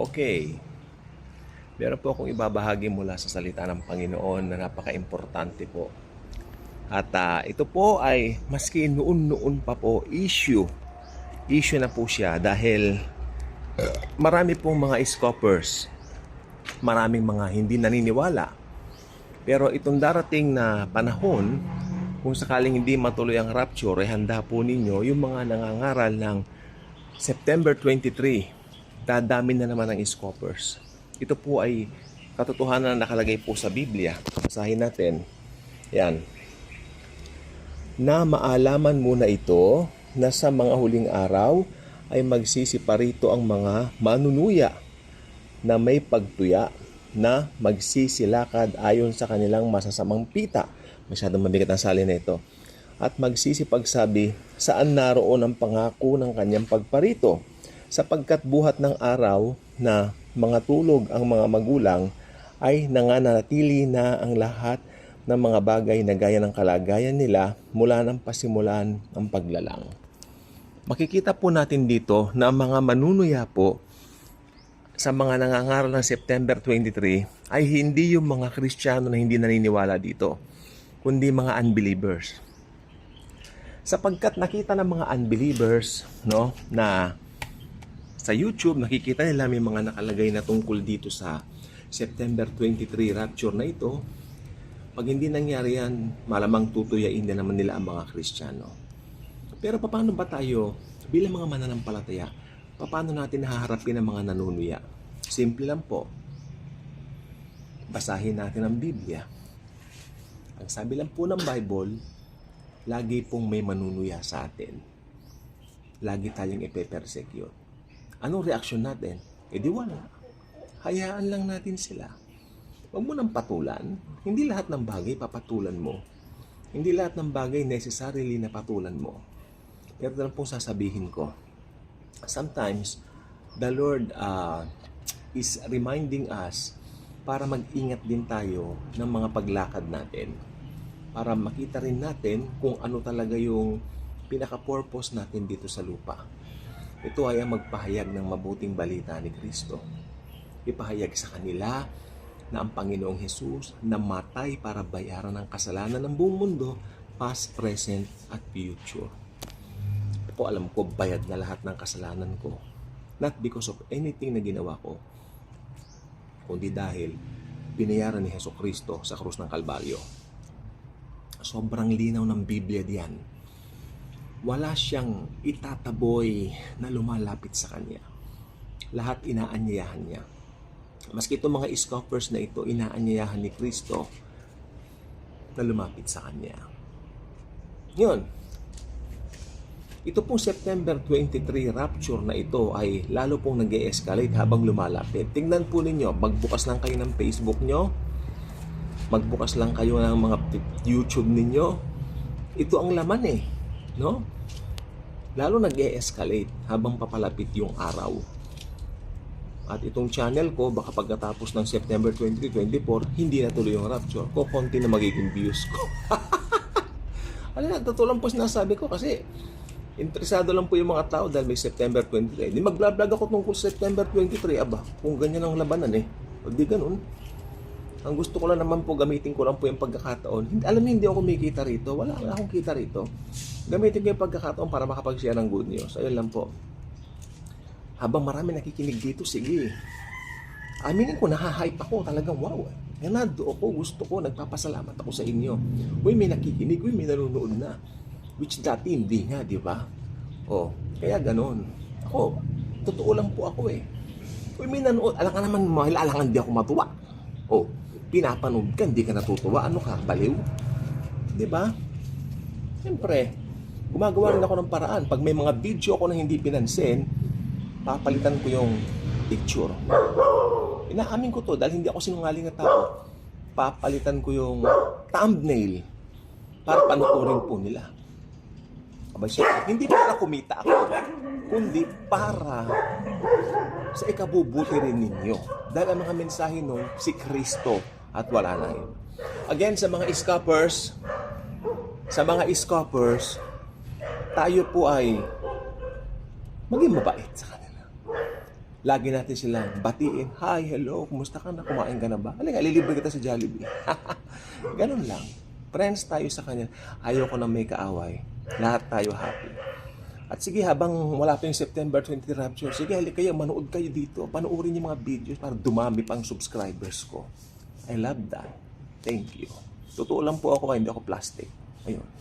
Okay. Meron po akong ibabahagi mula sa salita ng Panginoon na napaka-importante po. At ah, ito po ay maski noon-noon pa po issue. Issue na po siya dahil uh, marami pong mga scoffers. Maraming mga hindi naniniwala. Pero itong darating na panahon, kung sakaling hindi matuloy ang rapture, ay handa po ninyo yung mga nangangaral ng September 23, dadami na naman ang scoffers. Ito po ay katotohanan na nakalagay po sa Biblia. Basahin natin. Yan. Na maalaman muna ito na sa mga huling araw ay magsisiparito ang mga manunuya na may pagtuya na magsisilakad ayon sa kanilang masasamang pita. Masyadong mabigat ang sali na ito. At magsisipagsabi saan naroon ang pangako ng kanyang pagparito sapagkat buhat ng araw na mga tulog ang mga magulang ay nanganatili na ang lahat ng mga bagay na gaya ng kalagayan nila mula ng pasimulan ang paglalang. Makikita po natin dito na ang mga manunuya po sa mga nangangaral ng September 23 ay hindi yung mga Kristiyano na hindi naniniwala dito, kundi mga unbelievers. Sapagkat nakita ng mga unbelievers no, na sa YouTube, nakikita nila may mga nakalagay na tungkol dito sa September 23 rapture na ito. Pag hindi nangyari yan, malamang tutuyain na naman nila ang mga Kristiyano. Pero paano ba tayo, bilang mga mananampalataya, paano natin haharapin ang mga nanunuya? Simple lang po. Basahin natin ang Biblia. Ang sabi lang po ng Bible, lagi pong may manunuya sa atin. Lagi tayong ipe-persecute. Anong reaksyon natin? E di wala. Hayaan lang natin sila. Huwag mo nang patulan. Hindi lahat ng bagay papatulan mo. Hindi lahat ng bagay necessarily na patulan mo. Pero lang pong sasabihin ko. Sometimes, the Lord uh, is reminding us para mag-ingat din tayo ng mga paglakad natin. Para makita rin natin kung ano talaga yung pinaka-purpose natin dito sa lupa. Ito ay ang magpahayag ng mabuting balita ni Kristo. Ipahayag sa kanila na ang Panginoong Hesus namatay para bayaran ang kasalanan ng buong mundo, past, present, at future. Po alam ko, bayad na lahat ng kasalanan ko. Not because of anything na ginawa ko, kundi dahil binayaran ni Heso Kristo sa krus ng Kalbaryo. Sobrang linaw ng Biblia diyan wala siyang itataboy na lumalapit sa kanya. Lahat inaanyayahan niya. Maski itong mga scoffers na ito, inaanyayahan ni Kristo na lumapit sa kanya. Yun. Ito pong September 23 rapture na ito ay lalo pong nag escalate habang lumalapit. Tingnan po ninyo, magbukas lang kayo ng Facebook nyo, magbukas lang kayo ng mga YouTube ninyo. Ito ang laman eh no? Lalo nag-e-escalate habang papalapit yung araw. At itong channel ko, baka pagkatapos ng September 2024, hindi na tuloy yung rapture ko, konti na magiging views ko. Alam na, totoo lang po sinasabi ko kasi interesado lang po yung mga tao dahil may September 23. Di mag-vlog ako tungkol September 23. Aba, kung ganyan ang labanan eh. O di ganun. Ang gusto ko lang naman po, gamitin ko lang po yung pagkakataon. Hindi, alam niyo, hindi ako kumikita rito. Wala, wala akong kita rito. Gamitin ko yung pagkakataon para makapag-share ng good news. Ayun lang po. Habang marami nakikinig dito, sige. Aminin ko, nahahype ako. Talagang wow. Ganado ako, gusto ko, nagpapasalamat ako sa inyo. Uy, may nakikinig, uy, may nanonood na. Which dati hindi nga, di ba? Oh, kaya ganon. Ako, totoo lang po ako eh. Uy, may nanood. Alam ka naman, mahilalangan di ako matuwa. Oh, pinapanood ka, hindi ka natutuwa. Ano ka, baliw? Di ba? Siyempre, gumagawa rin ako ng paraan. Pag may mga video ako na hindi pinansin, papalitan ko yung picture. Inaamin ko to dahil hindi ako sinungaling na tao. Papalitan ko yung thumbnail para panuorin po nila. Aba siya, hindi para kumita ako, kundi para sa ikabubuti rin ninyo. Dahil ang mga mensahe nun, si Kristo at wala na yun. Again, sa mga scoffers, sa mga scoffers, tayo po ay maging mabait sa kanila. lagi natin silang batiin. Hi, hello, kumusta ka na? Kumain ka na ba? Halika, lilibre kita sa Jollibee. Ganun lang. Friends tayo sa kanya. Ayoko na may kaaway. Lahat tayo happy. At sige, habang wala pa yung September 20 Rapture, sige, halika kayo, manood kayo dito. Panoorin yung mga videos para dumami pang subscribers ko. I love that. Thank you. Totoo lang po ako, hindi ako plastic. Ayun.